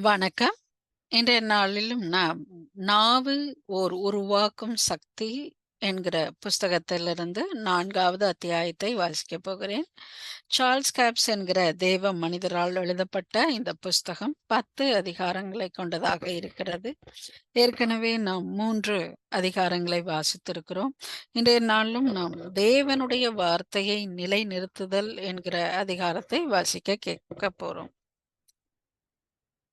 வணக்கம். இன்றைய நாளிலும் நாம் "நாவு ஓர் உருவாக்கும் சக்தி" என்கிற புஸ்தகத்திலிருந்து நான்காவது அத்தியாயத்தை வாசிக்கப் போகிறேன். சார்ல்ஸ் கேப்ஸ் என்கிற தேவ மனிதரால் எழுதப்பட்ட இந்த புஸ்தகம் 10 அதிகாரங்களைக் கொண்டதாக இருக்கிறது. ஏற்கனவே நாம் மூன்று அதிகாரங்களை வாசித்திருக்கிறோம். இன்றைய நாளிலும் நாம் "தேவனுடைய வார்த்தையை நிலைநிறுத்துதல்" என்கிற அதிகாரத்தை வாசிக்க கேட்கப் போறோம்.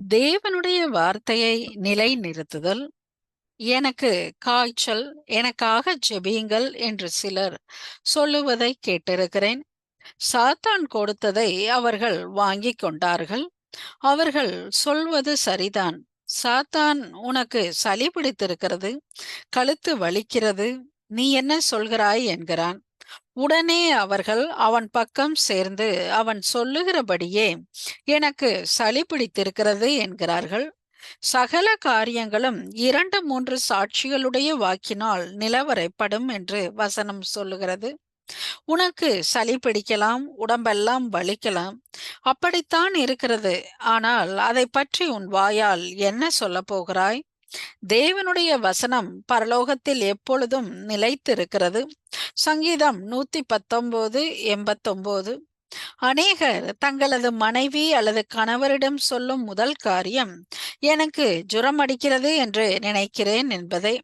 தேவனுடைய வார்த்தையை நிலைநிறுத்துதல் எனக்கு காய்ச்சல் எனக்காக ஜெபியுங்கள் என்று சிலர் சொல்லுவதை கேட்டிருக்கிறேன். சாத்தான் கொடுத்ததை அவர்கள் வாங்கிக் கொண்டார்கள். அவர்கள் சொல்வது சரிதான். சாத்தான் உனக்கு சளி பிடித்திருக்கிறது கழுத்து வலிக்கிறது நீ என்ன சொல்கிறாய் என்கிறான். உடனே அவர்கள் அவன் பக்கம் சேர்ந்து அவன் சொல்லுகிறபடியே எனக்கு சளி பிடித்திருக்கிறது என்கிறார்கள். சகல காரியங்களும் இரண்டு மூன்று சாட்சிகளுடைய வாக்கினால் நிலவரைப்படும் என்று வசனம் சொல்லுகிறது. உனக்கு சளி பிடிக்கலாம் உடம்பெல்லாம் வலிக்கலாம் அப்படித்தான் இருக்கிறது. ஆனால் அதை பற்றி உன் வாயால் என்ன சொல்ல போகிறாய்? தேவனுடைய வசனம் பரலோகத்தில் எப்பொழுதும் நிலைத்திருக்கிறது. சங்கீதம் நூத்தி பத்தொன்பது எண்பத்தொன்பது அநேகர் தங்களது மனைவி அல்லது கணவரிடம் சொல்லும் முதல் காரியம் எனக்கு ஜுரம் அடிக்கிறது என்று நினைக்கிறேன் என்பதை.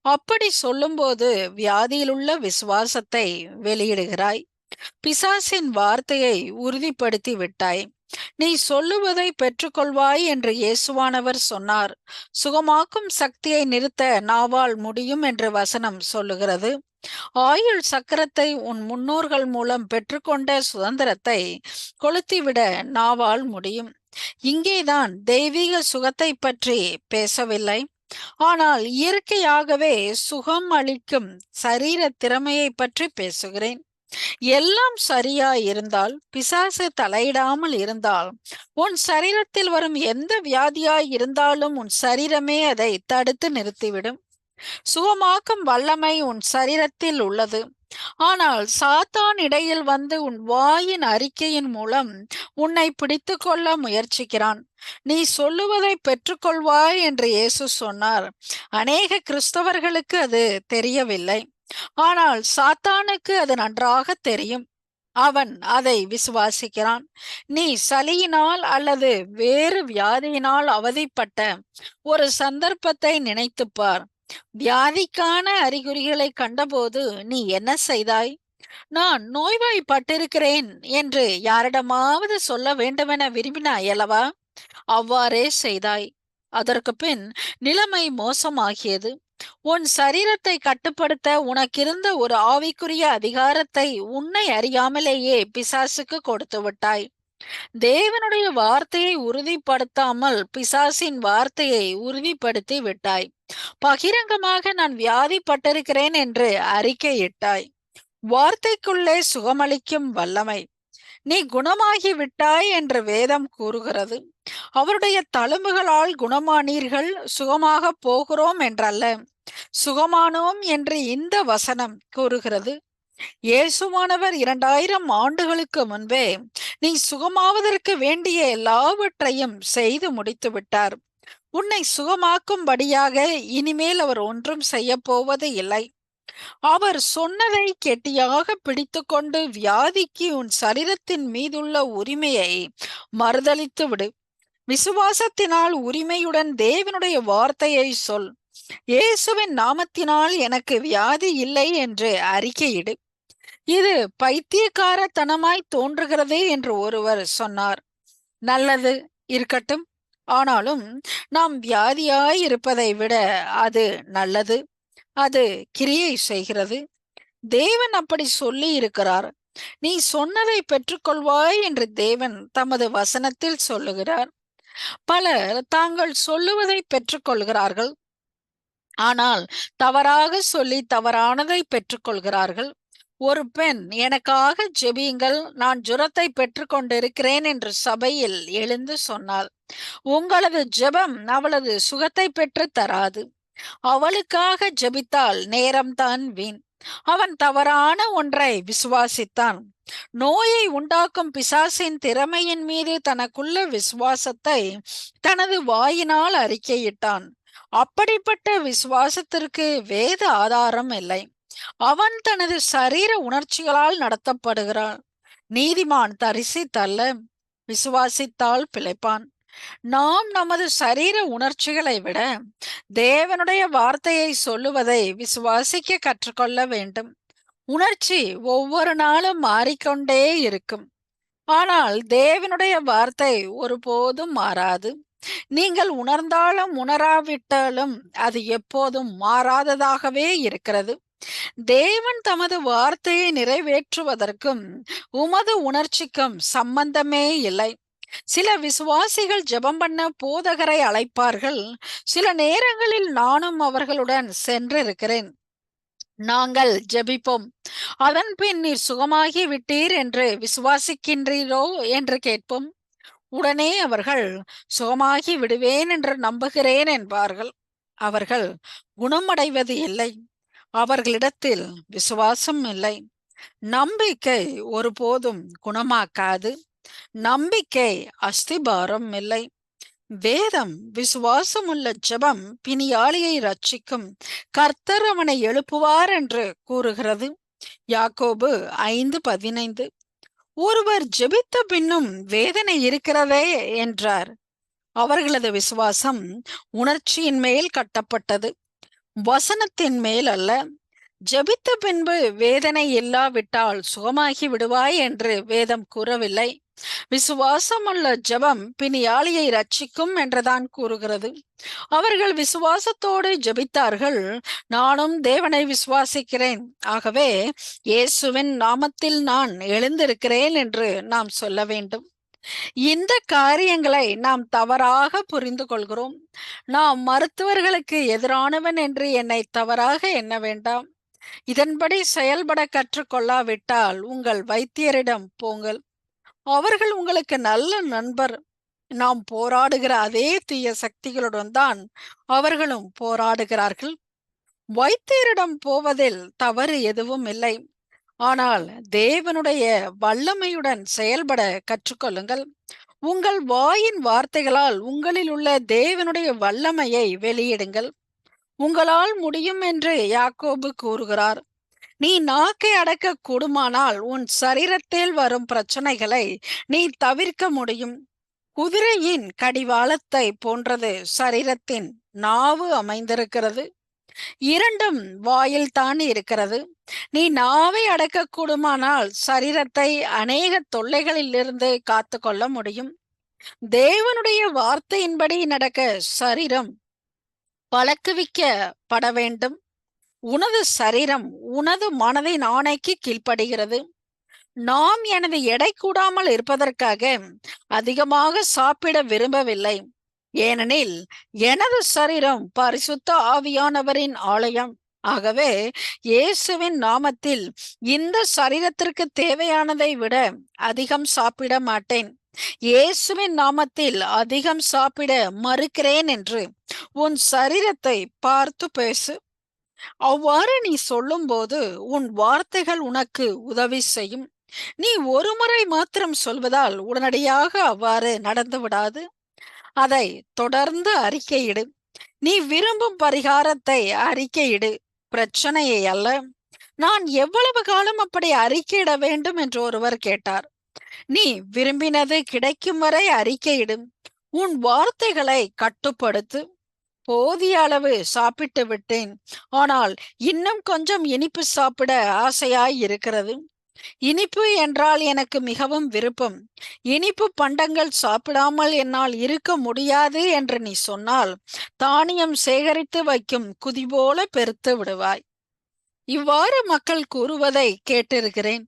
அப்படி சொல்லும்போது வியாதியிலுள்ள விசுவாசத்தை வெளியிடுகிறாய். பிசாசின் வார்த்தையை உறுதிப்படுத்தி விட்டாய். நீ சொல்லுவதை பெற்றுக்கொள்வாய் என்று இயேசுவானவர் சொன்னார். சுகமாக்கும் சக்தியை நிறுத்த நாவால் முடியும் என்று வசனம் சொல்லுகிறது. ஆயுள் சக்கரத்தை உன் முன்னோர்கள் மூலம் பெற்றுக்கொண்ட சுதந்திரத்தை கொளுத்திவிட நாவால் முடியும். இங்கேதான் தெய்வீக சுகத்தை பற்றி பேசவில்லை. ஆனால் இயற்கையாகவே சுகம் அளிக்கும் சரீர திறமையை பற்றி பேசுகிறேன். எல்லாம் சரியா இருந்தால் பிசாசு தலையிடாமல் இருந்தால் உன் சரீரத்தில் வரும் எந்த வியாதியாய் இருந்தாலும் உன் சரீரமே அதை தடுத்து நிறுத்திவிடும். சுகமாக்கும் வல்லமை உன் சரீரத்தில் உள்ளது. ஆனால் சாத்தான் இடையில் வந்து உன் வாயின் அறிக்கையின் மூலம் உன்னை பிடித்து கொள்ள முயற்சிக்கிறான். நீ சொல்லுவதை பெற்றுக்கொள்வாய் என்று இயேசு சொன்னார். அநேக கிறிஸ்தவர்களுக்கு அது தெரியவில்லை. ஆனால் சாத்தானுக்கு அது நன்றாக தெரியும். அவன் அதை விசுவாசிக்கிறான். நீ சளியினால் அல்லது வேறு வியாதியினால் அவதிப்பட்ட ஒரு சந்தர்ப்பத்தை நினைத்துப்பார் வியாதிக்கான அறிகுறிகளை கண்டபோது நீ என்ன செய்தாய்? நான் நோய்வாய்ப்பட்டிருக்கிறேன் என்று யாரிடமாவது சொல்ல வேண்டுமென விரும்பினாய் அல்லவா அவ்வாறே செய்தாய். அதற்கு பின் நிலைமை மோசமாகியது. உன் சரீரத்தை கட்டுப்படுத்த உனக்கிருந்த ஒரு ஆவிக்குரிய அதிகாரத்தை உன்னை அறியாமலேயே பிசாசுக்கு கொடுத்து விட்டாய். தேவனுடைய வார்த்தையை உறுதிப்படுத்தாமல் பிசாசின் வார்த்தையை உறுதிப்படுத்தி விட்டாய். பகிரங்கமாக நான் வியாதிப்பட்டிருக்கிறேன் என்று அறிக்கையிட்டாய். வார்த்தைக்குள்ளே சுகமளிக்கும் வல்லமை. நீ குணமாகி விட்டாய் என்று வேதம் கூறுகிறது. அவருடைய தழும்புகளால் குணமானீர்கள் சுகமாக போகிறோம் என்றல்ல. சுகமானோம் என்று இந்த வசனம் கூறுகிறது. இயேசுவானவர் இரண்டாயிரம் ஆண்டுகளுக்கு முன்பே நீ சுகமாவதற்கு வேண்டிய எல்லாவற்றையும் செய்து முடித்து விட்டார். உன்னை சுகமாக்கும்படியாக இனிமேல் அவர் ஒன்றும் செய்ய போவது இல்லை. அவர் சொன்னதை கெட்டியாக பிடித்துக்கொண்டு வியாதிக்கு உன் சரீரத்தின் மீதுள்ள உரிமையை மறுதளித்து விடு. விசுவாசத்தினால் உரிமையுடன் தேவனுடைய வார்த்தையை சொல். இயேசுவின் நாமத்தினால் எனக்கு வியாதி இல்லை என்று அறிக்கையிடு. இது பைத்தியக்காரத்தனமாய் தோன்றுகிறதே என்று ஒருவர் சொன்னார். நல்லது இருக்கட்டும். ஆனாலும் நாம் வியாதியாய் இருப்பதை விட அது நல்லது. அது கிரியை செய்கிறது. தேவன் அப்படி சொல்லி இருக்கிறார் நீ சொன்னதை பெற்றுக்கொள்வாய் என்று தேவன் தமது வசனத்தில் சொல்லுகிறார். பலர் தாங்கள் சொல்லுவதை பெற்றுக்கொள்கிறார்கள். ஆனால் தவறாக சொல்லி தவறானதை பெற்றுக்கொள்கிறார்கள். ஒரு பெண் எனக்காக ஜெபியுங்கள் நான் ஜுரத்தை பெற்றுக்கொண்டிருக்கிறேன் என்று சபையில் எழுந்து சொன்னாள். உங்களது ஜெபம் அவளது சுகத்தை பெற்று தராது. அவளுக்காக ஜெபித்தால் நேரம்தான் வீண். அவன் தவறான ஒன்றை விசுவாசித்தான். நோயை உண்டாக்கும் பிசாசின் திறமையின் மீது தனக்குள்ள விசுவாசத்தை தனது வாயினால் அறிக்கையிட்டான். அப்படிப்பட்ட விசுவாசத்திற்கு வேத ஆதாரம் இல்லை. அவன் தனது சரீர உணர்ச்சிகளால் நடத்தப்படுகிறான். நீதிமான் தரிசித்தல்ல விசுவாசித்தால் பிழைப்பான். நாம் நமது சரீர உணர்ச்சிகளை விட தேவனுடைய வார்த்தையை சொல்லுவதை விசுவாசிக்க கற்றுக்கொள்ள வேண்டும். உணர்ச்சி ஒவ்வொரு நாளும் மாறிக்கொண்டே இருக்கும். ஆனால் தேவனுடைய வார்த்தை ஒருபோதும் மாறாது. நீங்கள் உணர்ந்தாலும் உணராவிட்டாலும் அது எப்போதும் மாறாததாகவே இருக்கிறது. தேவன் தமது வார்த்தையை நிறைவேற்றுவதற்கும் உமது உணர்ச்சிக்கும் சம்பந்தமே இல்லை. சில விசுவாசிகள் ஜெபம் பண்ண போதகரை அழைப்பார்கள். சில நேரங்களில் நானும் அவர்களுடன் சென்றிருக்கிறேன். நாங்கள் ஜெபிப்போம். அதன் பின் நீர் சுகமாகி விட்டீர் என்று விசுவாசிக்கின்றீரோ என்று கேட்போம். உடனே அவர்கள் சுகமாகி விடுவேன் என்று நம்புகிறேன் என்பார்கள். அவர்கள் குணமடைவது இல்லை. அவர்களிடத்தில் விசுவாசம் இல்லை. நம்பிக்கை ஒருபோதும் குணமாக்காது. நம்பிக்கை அஸ்திபாரம் இல்லை. வேதம் விசுவாசமுள்ள ஜெபம் பிணியாளியை ரட்சிக்கும் கர்த்தர் அவனை எழுப்புவார் என்று கூறுகிறது. யாக்கோபு ஐந்து பதினைந்து. ஒருவர் ஜெபித்த பின்னும் வேதனை இருக்கிறதே என்றார். அவர்களது விசுவாசம் உணர்ச்சியின் மேல் கட்டப்பட்டது. வசனத்தின் மேல் அல்ல. ஜெபித்த பின்பு வேதனை இல்லாவிட்டால் சுகமாகி விடுவாய் என்று வேதம் கூறவில்லை. விசுவாசமுள்ள ஜெபம் பிணியாளியை ரட்சிக்கும் என்றுதான் கூறுகிறது. அவர்கள் விசுவாசத்தோடு ஜெபித்தார்கள் நானும் தேவனை விசுவாசிக்கிறேன். ஆகவே இயேசுவின் நாமத்தில் நான் எழுந்திருக்கிறேன் என்று நாம் சொல்ல வேண்டும். இந்த காரியங்களை நாம் தவறாக புரிந்து கொள்கிறோம். நாம் மருத்துவர்களுக்கு எதிரானவன் என்று என்னை தவறாக எண்ண வேண்டாம். இதன்படி செயல்பட கற்றுக்கொள்ளாவிட்டால் உங்கள் வைத்தியரிடம் போங்கள். அவர்கள் உங்களுக்கு நல்ல நண்பர். நாம் போராடுகிற அதே தீய சக்திகளுடன் தான் அவர்களும் போராடுகிறார்கள். வைத்தியரிடம் போவதில் தவறு எதுவும் இல்லை. ஆனால் தேவனுடைய வல்லமையுடன் செயல்பட கற்றுக்கொள்ளுங்கள். உங்கள் வாயின் வார்த்தைகளால் உங்களில் உள்ள தேவனுடைய வல்லமையை வெளியிடுங்கள். உங்களால் முடியும் என்று யாக்கோபு கூறுகிறார். நீ நாக்கை அடக்க கூடுமானால் உன் சரீரத்தில் வரும் பிரச்சனைகளை நீ தவிர்க்க முடியும். குதிரையின் கடிவாளத்தை போன்றது சரீரத்தின் நாவு அமைந்திருக்கிறது. இரண்டும் வாயில் தான் இருக்கிறது. நீ நாவை அடக்க கூடுமானால் சரீரத்தை அநேக தொல்லைகளில் இருந்து காத்து கொள்ள முடியும். தேவனுடைய வார்த்தையின்படி நடக்க சரீரம் பழக்குவிக்கப்பட வேண்டும். உனது சரீரம் உனது மனதின் ஆணைக்கு கீழ்ப்படுகிறது. நாம் எனது எடை கூடாமல் இருப்பதற்காக அதிகமாக சாப்பிட விரும்பவில்லை. ஏனெனில் எனது சரீரம் பரிசுத்த ஆவியானவரின் ஆலயம். ஆகவே இயேசுவின் நாமத்தில் இந்த சரீரத்திற்கு தேவையானதை விட அதிகம் சாப்பிட மாட்டேன். இயேசுவின் நாமத்தில் அதிகம் சாப்பிட மறுக்கிறேன் என்று உன் சரீரத்தை பார்த்து பேசு. அவ்வாறு நீ சொல்லும்போது உன் வார்த்தைகள் உனக்கு உதவி செய்யும். நீ ஒரு முறை மாத்திரம் சொல்வதால் உடனடியாக அவ்வாறு நடந்து விடாது. அதை தொடர்ந்து அறிக்கையிடு. நீ விரும்பும் பரிகாரத்தை அறிக்கையிடு. பிரச்சனையை அல்ல. நான் எவ்வளவு காலம் அப்படி அறிக்கையிட வேண்டும் என்று ஒருவர் கேட்டார். நீ விரும்பினது கிடைக்கும் வரை அறிக்கையிடும் உன் வார்த்தைகளை கட்டுப்படுத்து. போதிய அளவு சாப்பிட்டு விட்டேன். ஆனால் இன்னும் கொஞ்சம் இனிப்பு சாப்பிட ஆசையாய் இருக்கிறது. இனிப்பு என்றால் எனக்கு மிகவும் விருப்பம். இனிப்பு பண்டங்கள் சாப்பிடாமல் என்னால் இருக்க முடியாது என்று நீ சொன்னால் தானியம் சேகரித்து வைக்கும் குதி போல பெருத்து விடுவாய். இவ்வாறு மக்கள் கூறுவதை கேட்டிருக்கிறேன்.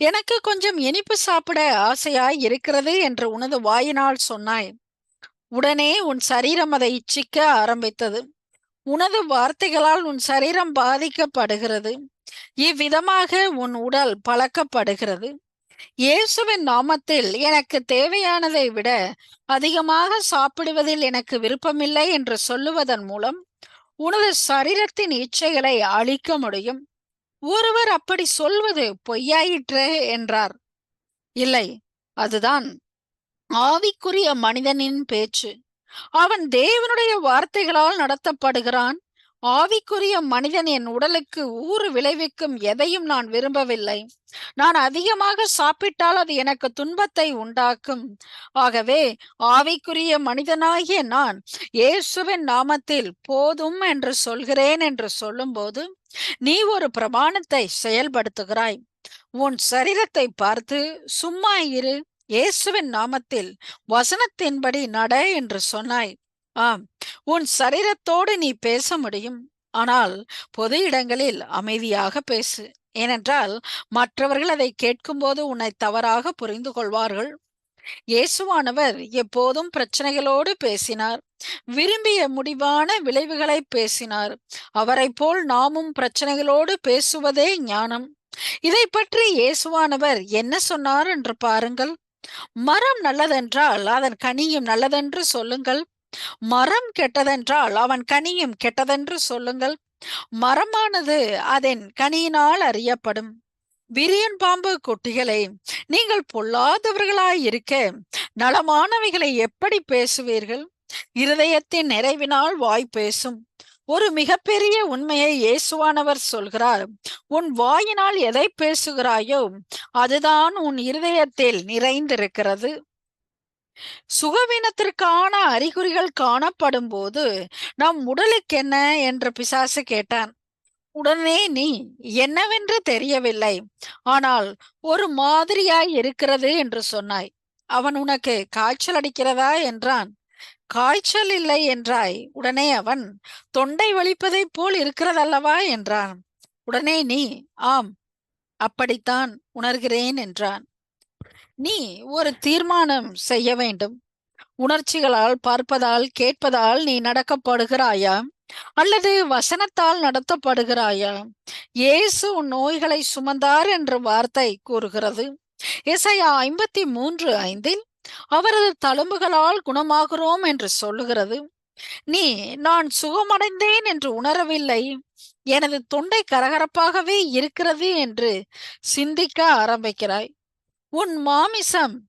எனக்கு கொஞ்சம் இனிப்பு சாப்பிட ஆசையாய் இருக்கிறது என்று உனது வாயினால் சொன்னாய். உடனே உன் சரீரம் அதை இச்சிக்க ஆரம்பித்தது. உனது வார்த்தைகளால் உன் சரீரம் பாதிக்கப்படுகிறது. இவ்விதமாக உன் உடல் பழக்கப்படுகிறது. இயேசுவின் நாமத்தில் எனக்கு தேவையானதை விட அதிகமாக சாப்பிடுவதில் எனக்கு விருப்பமில்லை என்று சொல்லுவதன் மூலம் உனது சரீரத்தின் இச்சைகளை அழிக்க முடியும். ஒருவர் அப்படி சொல்வது பொய்யாயிற்றே என்றார். இல்லை அதுதான் ஆவிக்குரிய மனிதனின் பேச்சு. அவன் தேவனுடைய வார்த்தைகளால் நடத்தப்படுகிறான். ஆவிக்குரிய மனிதன் என் உடலுக்கு ஊறு விளைவிக்கும் எதையும் நான் விரும்பவில்லை. நான் அதிகமாக சாப்பிட்டால் அது எனக்கு துன்பத்தை உண்டாக்கும். ஆகவே ஆவிக்குரிய மனிதனாகிய நான் இயேசுவின் நாமத்தில் போதும் என்று சொல்கிறேன் என்று சொல்லும்போது நீ ஒரு பிரமாணத்தை செயல்படுத்துகிறாய். உன் சரீரத்தை பார்த்து சும்மா இரு. இயேசுவின் நாமத்தில் வசனத்தின்படி நட என்று சொன்னாய். ஆம் உன் சரீரத்தோடு நீ பேச முடியும். ஆனால் பொது இடங்களில் அமைதியாக பேசு. ஏனென்றால் மற்றவர்கள் அதை கேட்கும்போது உன்னை தவறாக புரிந்து கொள்வார்கள். இயேசுவானவர் எப்போதும் பிரச்சனைகளோடு பேசினார். விரும்பிய முடிவான விளைவுகளை பேசினார். அவரை போல் நாமும் பிரச்சனைகளோடு பேசுவதே ஞானம். இதை பற்றி இயேசுவானவர் என்ன சொன்னார் என்று பாருங்கள். மரம் நல்லதென்றால் அதன் கனியும் நல்லதென்று சொல்லுங்கள். மரம் கெட்டதென்றால் அவன் கனியும் கெட்டதென்று சொல்லுங்கள். மரமானது அதன் கனியினால் அறியப்படும். விரியன் பாம்பு குட்டிகளை நீங்கள் பொல்லாதவர்களாய் இருக்க நலமானவைகளை எப்படி பேசுவீர்கள்? இருதயத்தின் நிறைவினால் வாய் பேசும். ஒரு மிகப்பெரிய உண்மையை இயேசுவானவர் சொல்கிறார். உன் வாயினால் எதை பேசுகிறாயோ அதுதான் உன் இருதயத்தில் நிறைந்திருக்கிறது. சுகவீனத்திற்கான அறிகுறிகள் காணப்படும் போது நம் உடலுக்கு என்ன? என்று பிசாசு கேட்டான். உடனே நீ என்னவென்று தெரியவில்லை. ஆனால் ஒரு மாதிரியாய் இருக்கிறது என்று சொன்னாய். அவன் உனக்கு காய்ச்சல் அடிக்கிறதா? என்றான். காய்ச்சல் இல்லை என்றாய். உடனே அவன் தொண்டை வலிப்பதைப் போல் இருக்கிறதல்லவா? என்றான். உடனே நீ ஆம் அப்படித்தான் உணர்கிறேன் என்றான். நீ ஒரு தீர்மானம் செய்ய வேண்டும். உணர்ச்சிகளால் பார்ப்பதால் கேட்பதால் நீ நடக்கப்படுகிறாயா? அல்லது வசனத்தால் நடத்தப்படுகிறாயா? இயேசு உன் நோய்களை சுமந்தார் என்ற வார்த்தை கூறுகிறது. இசையா ஐம்பத்தி மூன்று ஐந்தில் அவரது தழும்புகளால் குணமாகிறோம் என்று சொல்லுகிறது. நீ நான் சுகமடைந்தேன் என்று உணரவில்லை. எனது தொண்டை கரகரப்பாகவே இருக்கிறது என்று சிந்திக்க ஆரம்பிக்கிறாய். உன் மாமிசம்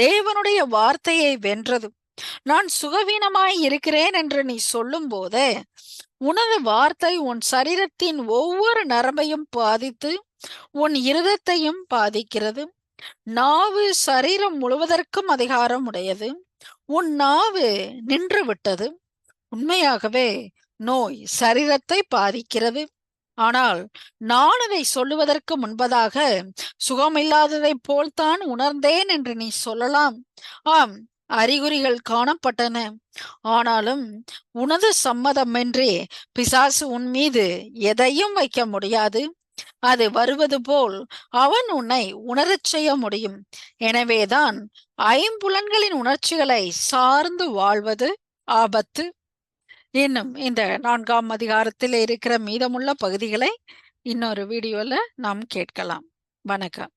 தேவனுடைய வார்த்தையை வென்றது. நான் சுகவீனமாய் இருக்கிறேன் என்று நீ சொல்லும் போதே உனது வார்த்தை உன் சரீரத்தின் ஒவ்வொரு நரம்பையும் பாதித்து உன் இருதத்தையும் பாதிக்கிறது. நாவு சரீரம் முழுவதற்கும் அதிகாரம் உடையது. உன் நாவு நின்று விட்டது. உண்மையாகவே நோய் சரீரத்தை பாதிக்கிறது. ஆனால் நான் அதை சொல்லுவதற்கு முன்பதாக சுகமில்லாததைப் போல்தான் உணர்ந்தேன் என்று நீ சொல்லலாம். ஆம் அறிகுறிகள் காணப்பட்டன. ஆனாலும் உனது சம்மதமின்றி பிசாசு உன் மீது எதையும் வைக்க முடியாது. அது வருவது போல் அவன் உன்னை உணரச் செய்ய முடியும். எனவேதான் ஐம்புலன்களின் உணர்ச்சிகளை சார்ந்து வாழ்வது ஆபத்து. இன்னும் இந்த நான்காம் அதிகாரத்தில் இருக்கிற மீதமுள்ள பகுதிகளை இன்னொரு வீடியோல நாம் கேட்கலாம். வணக்கம்.